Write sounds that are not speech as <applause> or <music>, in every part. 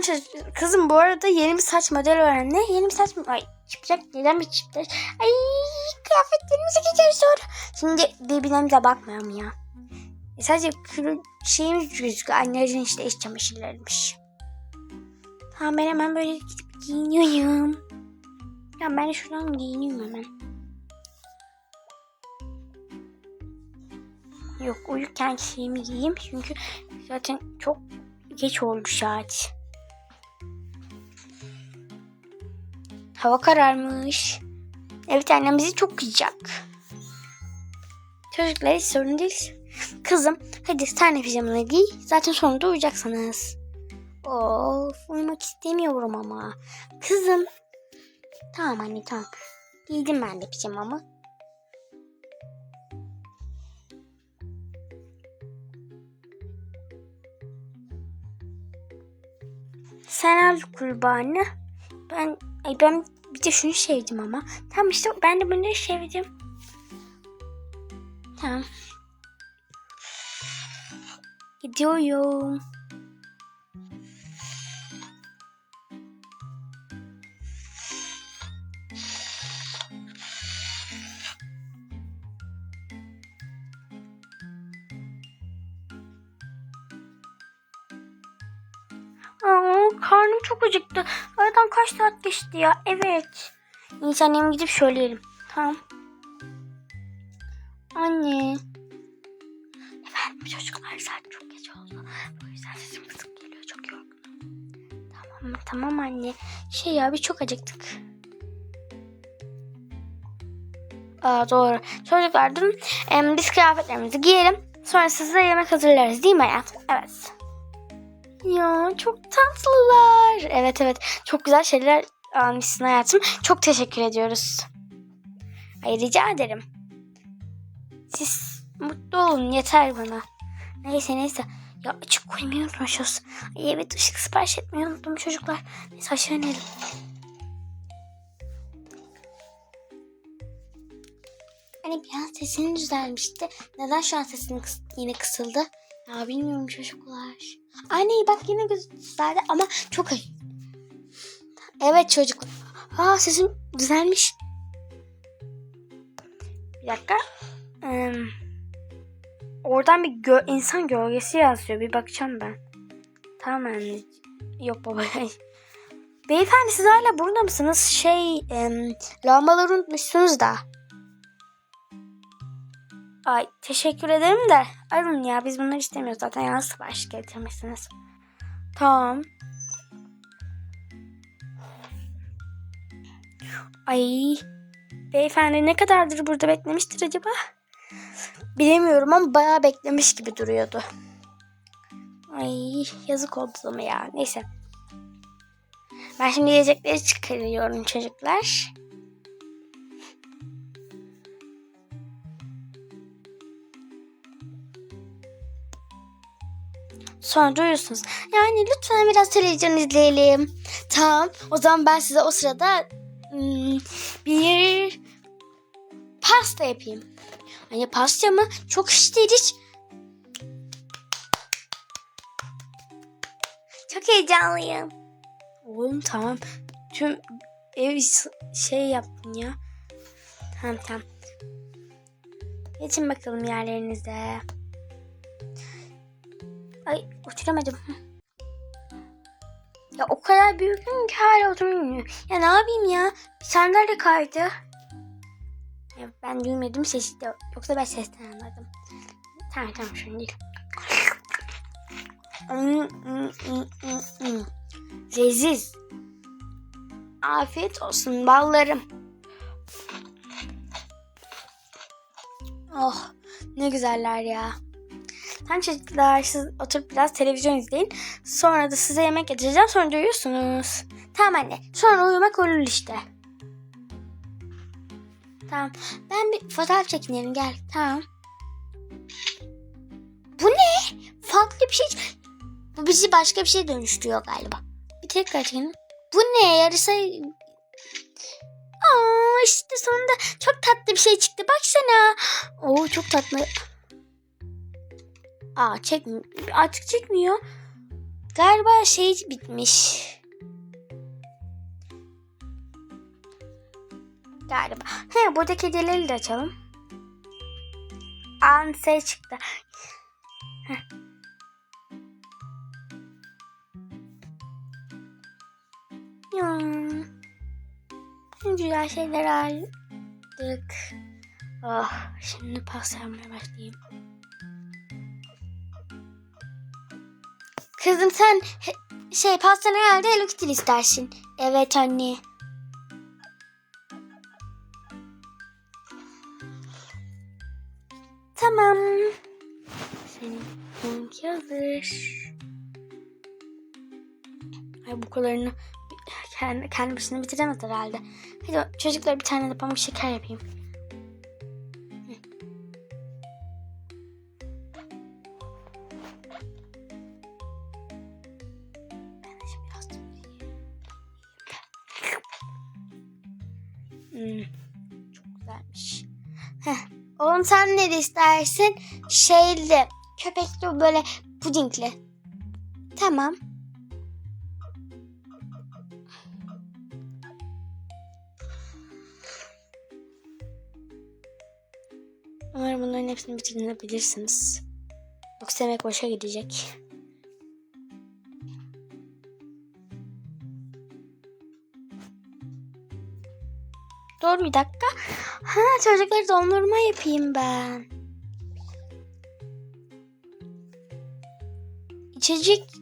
Çocuk- kızım bu arada yeni bir saç modeli öğrendi. Yeni bir saç? Ay çıkacak. Neden bir çıkacak? Ay kıyafetlerimizi geçeriz sonra. Şimdi birbirimize bakmayalım ya. E, sadece kuru şeyimiz gözüküyor. Annelerin işte iç çamaşırlarıymış. Tamam ben hemen böyle gidip giyiniyorum. Ya ben şuradan giyineyim hemen. Yok uyurken şeyimi giyeyim çünkü zaten çok geç oldu saat. Hava kararmış. Evet annem bizi çok kızacak. Çocuklar hiç sorun değil. Kızım hadi sen de pijamanı giy. Zaten sonunda uyuyacaksınız. Of uyumak istemiyorum ama. Kızım. Tamam anne tamam. Giydim ben de pijamamı. Sen al kurbanı. Ben ay ben de şunu sevdim ama. Tamam işte ben de bunu sevdim. Tamam. Gidiyorum. Karnım çok acıktı. Aradan kaç saat geçti ya? Evet. Anneme gidip söyleyelim. Tamam. Anne. Efendim çocuklar saat çok geç oldu. O yüzden sesim kısık geliyor. Çok yorgunum. Tamam tamam anne. Şey ya biz çok acıktık. Aa doğru. Çocuklar. Em, biz kıyafetlerimizi giyelim. Sonra size yemek hazırlarız değil mi hayatım? Evet. Ya çok tatlılar. Evet evet. Çok güzel şeyler almışsın hayatım. Çok teşekkür ediyoruz. Ay rica ederim. Siz mutlu olun yeter bana. Neyse neyse. Ya açık koymayı unutmuşuz. Ay evet ışık sipariş etmeyi unuttum çocuklar. Neyse aşağı inelim. Hani bir an sesin düzelmişti. Neden şu an sesin kıs- yine kısıldı? Ya bilmiyorum çocuklar. Anne bak yine güzeldi ama çok ayıp. Evet çocuk. Aa sesim düzelmiş. Bir dakika. Ee, oradan bir gö- insan gölgesi yazıyor. Bir bakacağım ben. Tamam anne. Yok baba. Beyefendi siz hala burada mısınız? Şey, em, lambaları unutmuşsunuz da. Ay teşekkür ederim de arın ya biz bunları istemiyoruz zaten yalnız sipariş getirmişsiniz. Tamam. Ay beyefendi ne kadardır burada beklemiştir acaba? Bilemiyorum ama bayağı beklemiş gibi duruyordu. Ay yazık oldu ama ya neyse. Ben şimdi yiyecekleri çıkarıyorum çocuklar. Sonra uyursunuz. Yani lütfen biraz televizyon izleyelim. Tamam. O zaman ben size o sırada hmm, bir pasta yapayım. Hani pasta mı? Çok isteriz. Çok heyecanlıyım. Oğlum tamam. Tüm ev şey yaptın ya. Tamam tamam. Geçin bakalım yerlerinize. Ay oturamadım. Ya o kadar büyüktüm ki hala oturamıyorum. Ya ne yapayım ya? Bir sandalye kaydı. Ya ben duymadım sesi de. Yoksa ben sesten anladım. Tamam tamam şunu değil. Leziz. Afiyet olsun ballarım. Oh ne güzeller ya. Tamam çocuklar siz oturup biraz televizyon izleyin. Sonra da size yemek getireceğim. Sonra uyuyorsunuz. Tamam anne. Sonra uyumak olur işte. Tamam. Ben bir fotoğraf çekinelim gel. Tamam. Bu ne? Farklı bir şey. Bu bizi başka bir şeye dönüştürüyor galiba. Bir tekrar çekelim. Bu ne? Yarısı... Aa işte sonunda çok tatlı bir şey çıktı. Baksana. Oo çok tatlı. Aa çekmiyor. Artık çekmiyor. Galiba şey bitmiş. Galiba. He buradaki hediyeleri de açalım. Anse çıktı. Heh. Güzel şeyler aldık. Oh, şimdi pasta yapmaya başlayayım. Kızım sen şey pastanı herhalde Hello Kitty istersin. Evet anne. Tamam. Seninki hazır. Ay bu kadarını kendi, kendi başına bitiremez herhalde. Hadi çocuklar bir tane de pamuk şeker yapayım. Sen ne istersin? Şeyli, köpekli böyle pudingli. Tamam. Umarım bunların hepsini bitirebilirsiniz. Yoksa emek boşa gidecek. Dur bir dakika. Ha çocukları dondurma yapayım ben. İçecek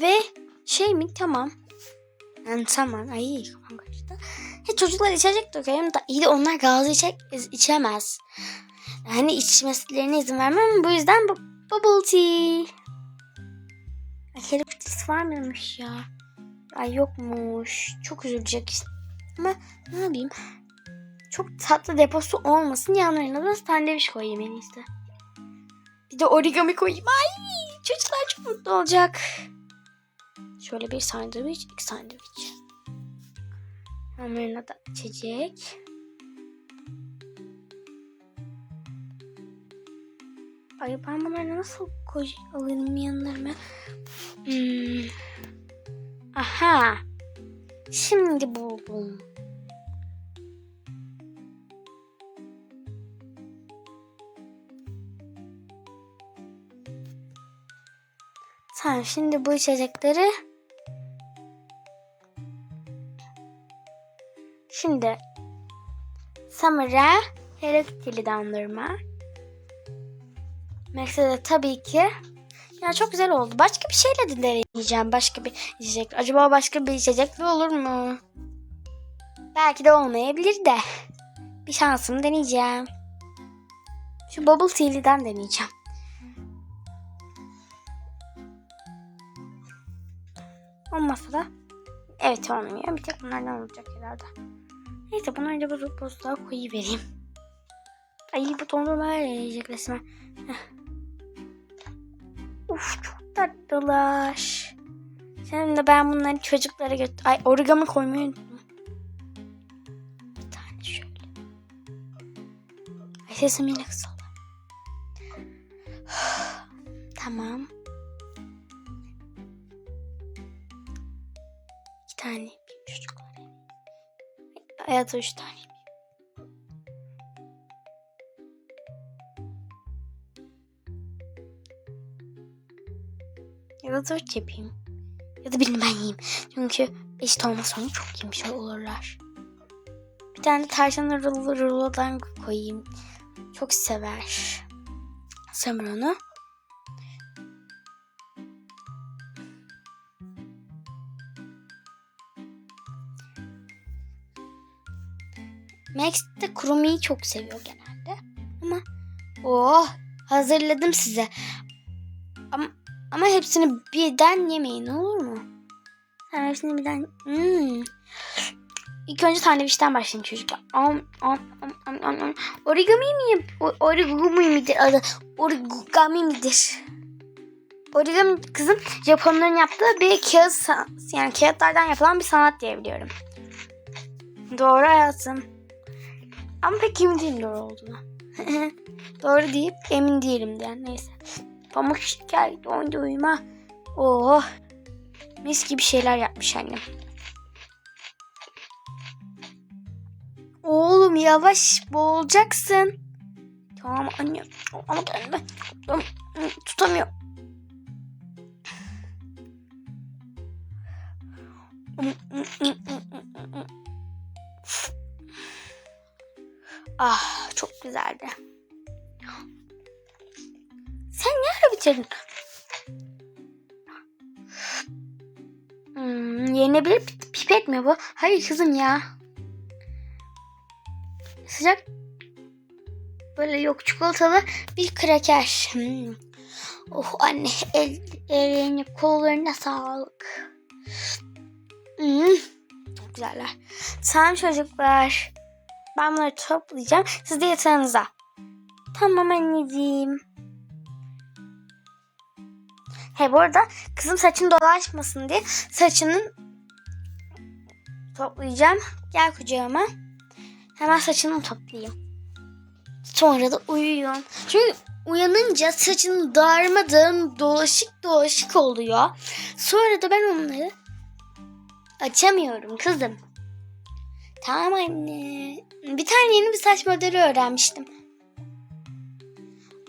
ve şey mi tamam. Yani tamam. Ay kafam karıştı. Ya çocuklar içecek dökelim da iyi de onlar gazlı içecek içemez. Yani içmeslerine izin vermem. Bu yüzden bu bubble tea. Ay Kitty'si var mıymış ya? Ay yokmuş. Çok üzülecek. Ama ne yapayım? Çok tatlı deposu olmasın. Yanlarına da sandviç koyayım en iyisi. Bir de origami koyayım. Ay çocuklar çok mutlu olacak. Şöyle bir sandviç, iki sandviç. Yanlarına da içecek. Ay ben bunları nasıl koy alayım yanlarıma? Hmm. Aha. Şimdi buldum. Tamam şimdi bu içecekleri Şimdi Summer'a Hello Kitty'li dondurma. Max'e de tabii ki. Ya çok güzel oldu. Başka bir şeyle de deneyeceğim. Başka bir içecek. Acaba başka bir içecekli olur mu? Belki de olmayabilir de. Bir şansımı deneyeceğim. Şu Bubble Tea'liden deneyeceğim. Olmazsa da evet olmuyor. Bir tek bunlardan olacak herhalde. Neyse bunları da bu buzluğa koyuvereyim. Ay bu dondurma yiyecek resmen. Uf çok tatlılar. Şimdi ben bunları çocuklara götür... Ay origami koymayı unuttum. Bir tane şöyle. Ay sesim yine kısaldı. <sighs> tamam. Tane yapayım çocuklara. Hayata üç tane. Ya da dört yapayım. Ya da birini ben yiyeyim. Çünkü eşit olmaz sonra çok yemiş olurlar. Bir tane de tavşanlı rulo, rulodan koyayım. Çok sever. Samur onu. Max de kurumayı çok seviyor genelde. Ama oh hazırladım size. Ama, ama hepsini birden yemeyin olur mu? Hepsini birden... Hmm. İlk önce sandviçten başlayayım çocuklar. Am, am, am, am, am, am. Origami mi? Origami midir adı? Origami midir? Origami kızım Japonların yaptığı bir kağıt yani kağıtlardan yapılan bir sanat diye biliyorum. Doğru hayatım. Ama pek emin değilim doğru olduğuna. <laughs> doğru deyip emin değilim yani neyse. Pamuk şeker dondurma. Oh Mis gibi şeyler yapmış annem. Oğlum yavaş boğulacaksın. Tamam anne. Ama kendime tutamıyorum. Ah çok güzeldi. Sen ne ara bitirdin? Hmm, yenebilir pi- pipet mi bu? Hayır kızım ya. Sıcak böyle yok çikolatalı bir kraker. Hmm. Oh anne el, ellerine kollarına sağlık. Hmm. Çok güzeller. Tamam çocuklar. Ben bunları toplayacağım. Siz de yatağınıza. Tamam anneciğim. He bu arada kızım saçın dolaşmasın diye saçının toplayacağım. Gel kucağıma. Hemen saçını toplayayım. Sonra da uyuyorum. Çünkü uyanınca saçın darmadağın dolaşık dolaşık oluyor. Sonra da ben onları açamıyorum kızım. Tamam anne. Bir tane yeni bir saç modeli öğrenmiştim.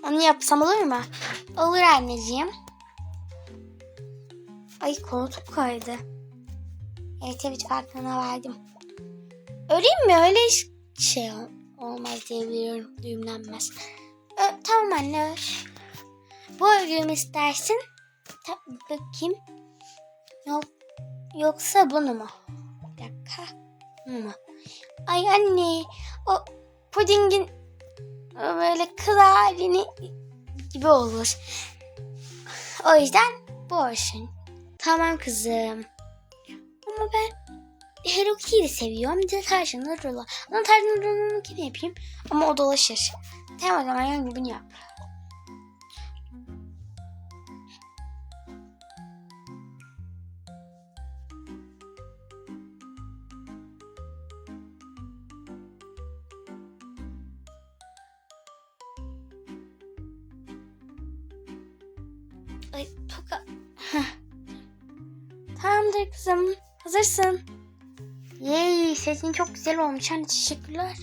Onu yapsam olur mu? Olur anneciğim. Ay koltuk kaydı. Evet evet farkına vardım. Öreyim mi? Öyle şey ol- olmaz diye biliyorum. Düğümlenmez. Ö, tamam anne ör. Bu örgüyü mü istersin? Ta- bakayım. Yok, yoksa bunu mu? Bir dakika. Mu? Ay anne. O pudingin böyle kız halini gibi olur. O yüzden bu olsun. Tamam kızım. Ama ben Hello Kitty'yi seviyorum. Bir de Tarzan Rula. Ama Tarzan Rula'nın kimi yapayım? Ama o dolaşır. Tamam o zaman yan bunu yap. Tamamdır kızım. Hazırsın. Yey sesin çok güzel olmuş. Hani teşekkürler.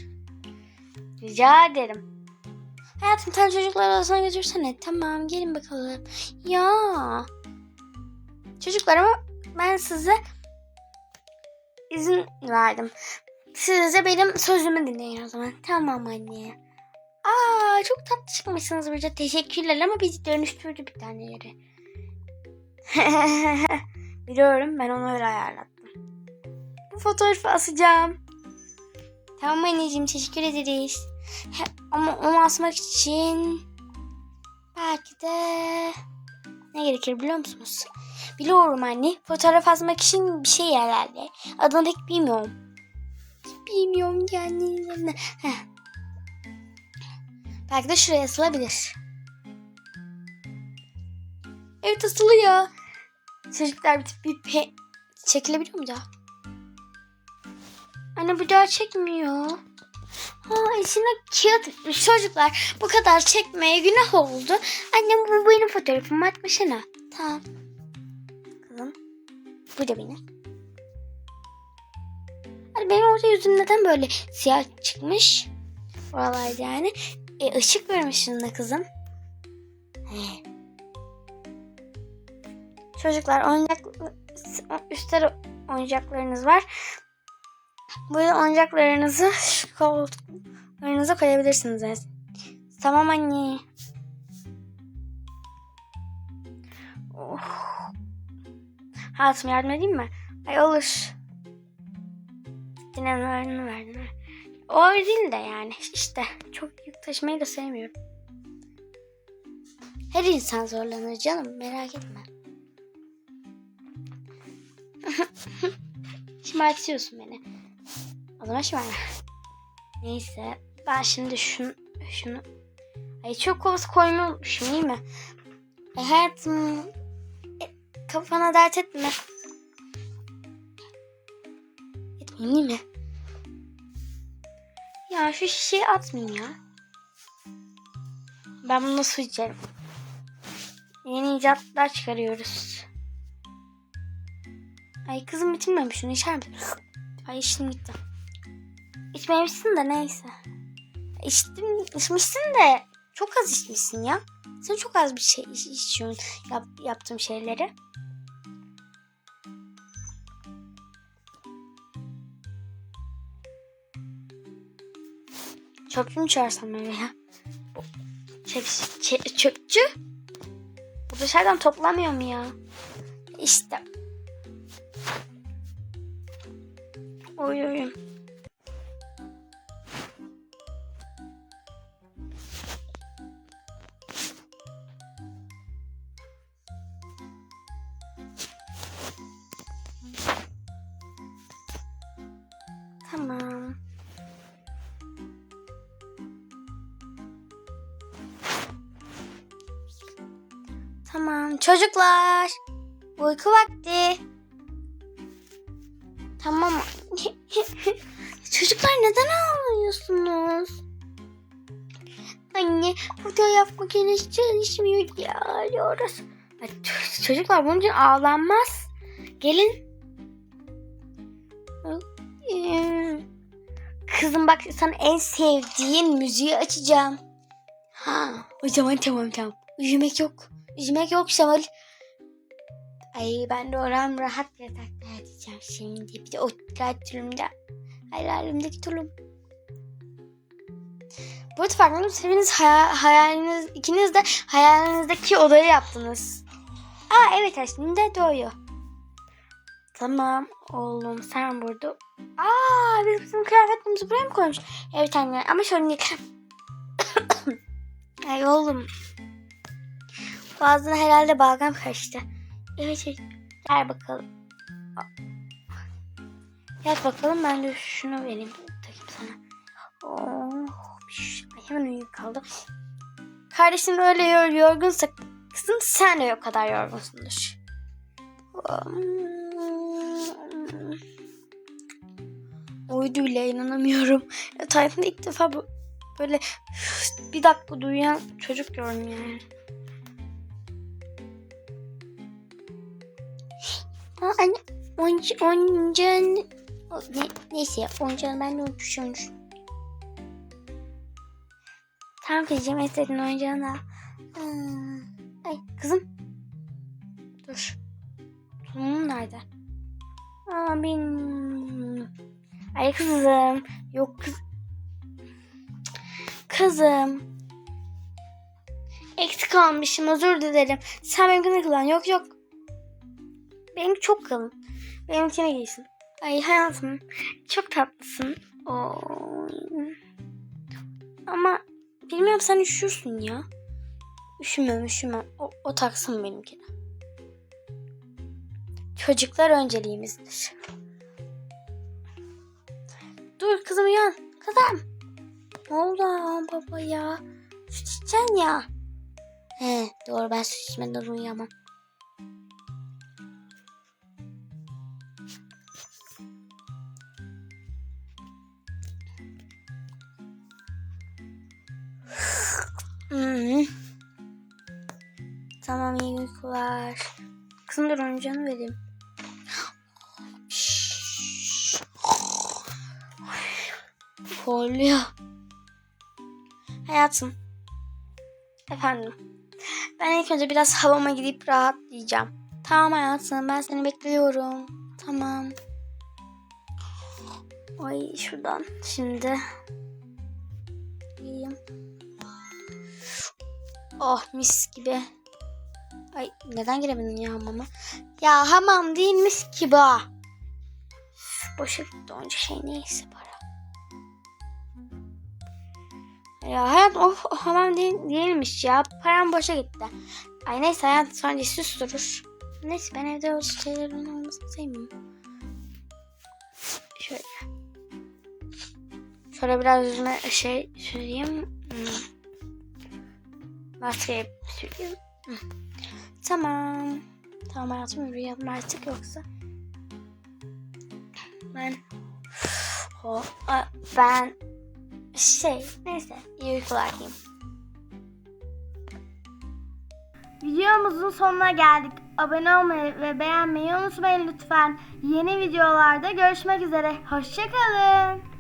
Rica ederim. Hayatım sen çocuklar odasına götürsene. Tamam gelin bakalım. Ya. Çocuklar ama ben size izin verdim. Siz de benim sözümü dinleyin o zaman. Tamam anne. Aa çok tatlı çıkmışsınız burada. Teşekkürler ama bizi dönüştürdü bir tane yere. <laughs> Biliyorum ben onu öyle ayarlattım. Bu fotoğrafı asacağım. Tamam anneciğim teşekkür ederiz. Ama onu asmak için belki de ne gerekir biliyor musunuz? Biliyorum anne. Fotoğraf asmak için bir şey herhalde. Adını pek bilmiyorum. Bilmiyorum yani. Heh. Belki de şuraya asılabilir. Evet asılıyor. Çocuklar bir, bir pe çekilebiliyor mu daha? Anne bir daha çekmiyor. Ha içine kağıt çocuklar. Bu kadar çekmeye günah oldu. Annem bu benim fotoğrafımı atmışına. Tamam. Kızım. Bu da benim. Hani benim orada yüzüm neden böyle siyah çıkmış? Oralar yani. E, ışık vermişsin de kızım. He. Çocuklar oyuncak üstte oyuncaklarınız var. Böyle oyuncaklarınızı koltuklarınıza koyabilirsiniz. Tamam anne. Oh. Hayatım yardım edeyim mi? Ay olur. Dinlenmelerini verdim. O değil de yani işte çok yük taşımayı da sevmiyorum. Her insan zorlanır canım merak etme. Şımartıyorsun beni. O zaman şımarma. Neyse ben şimdi şunu şunu Ay çok koymayı unutmuşum değil mi? E, hayatım e, kafana dert etme. Etmeyeyim değil mi? Ya şu şişeyi atmayayım ya. Ben bunu nasıl içerim? Yeni icatlar çıkarıyoruz. Ay kızım bitirmemiş şunu içer misin? Ay içtim gitti. İçmemişsin de neyse. İçtim, içmişsin de çok az içmişsin ya. Sen çok az bir şey iç- içiyorsun yap, yaptığım şeyleri. Çöpçü mü çağırsam eve ya? Çöp, çö- çöpçü? Bu dışarıdan toplamıyor mu ya? İşte. Oy oy. Tamam. Tamam çocuklar. Uyku vakti. Tamam. <laughs> çocuklar neden ağlıyorsunuz? Anne burada yapmak henüz çalışmıyor ya. Ç- Çocuklar bunun için ağlanmaz. Gelin. Kızım bak sana en sevdiğin müziği açacağım. Ha, o zaman tamam tamam. Üzülmek yok. Üzülmek yok Şamal. Ay ben de oram rahat yatakta yatacağım şimdi. Bir de o tulumda. Hayalimdeki tulum. Bu arada farkında mısınız? Hepiniz hayal, hayaliniz, ikiniz de hayalinizdeki odayı yaptınız. Aa evet aslında doğru. Tamam oğlum sen burada. Aa biz bizim kıyafetimizi buraya mı koymuş? Evet anne ama şöyle değil. <coughs> Ay oğlum. Boğazına herhalde balgam kaçtı. Evet evet. Ver bakalım. Yat bakalım ben de şunu vereyim. Takayım sana. Oh, hemen uyuyakaldım. Kardeşin öyle yor yorgunsa kızım sen de o kadar yorgunsundur. Uyudu bile inanamıyorum. Hayatımda ilk defa böyle bir dakika uyuyan çocuk gördüm yani. Anne oyuncu, oyuncağın o, ne, neyse ya oyuncağını ben de unutmuşum. Tamam kızım istediğin oyuncağını al. Hmm. Ay kızım. Dur. Tulumum nerede? Aa benim. Ay kızım. Yok kız. Kızım. Eksik almışım özür dilerim. Sen benimkini kullan. Yok yok. Benimki çok kalın. Benimkine giysin. Ay hayatım. Çok tatlısın. Oo. Ama bilmiyorum sen üşürsün ya. Üşümem üşümem. O, o taksın benimkine. Çocuklar önceliğimizdir. Dur kızım uyan. Kızım. Ne oldu baba ya? İçeceksin ya. He doğru ben süt içmeden uyuyamam. Uykular. Kızım dur oyuncağını vereyim. Şşş. Horluyor. Hayatım. Efendim. Ben ilk önce biraz havama gidip rahatlayacağım. Tamam hayatım ben seni bekliyorum. Tamam. Ay şuradan şimdi. Yiyeyim. Oh mis gibi. Ay neden giremedim ya hamama? Ya hamam değilmiş ki bu. Boşa gitti onca şey neyse para. Ya hayat of o hamam değil, değilmiş ya. Param boşa gitti. Ay neyse hayat sonra süs durur. Neyse ben evde o şeylerin olmasını sevmiyorum. Şöyle. Şöyle biraz yüzüme şey süreyim. Hmm. Maske süreyim. Tamam. Tamam hayatım yürüyelim artık yoksa. Ben o, ben şey neyse iyi uykular diyeyim. Videomuzun sonuna geldik. abone olmayı ve beğenmeyi unutmayın lütfen. Yeni videolarda görüşmek üzere. Hoşçakalın.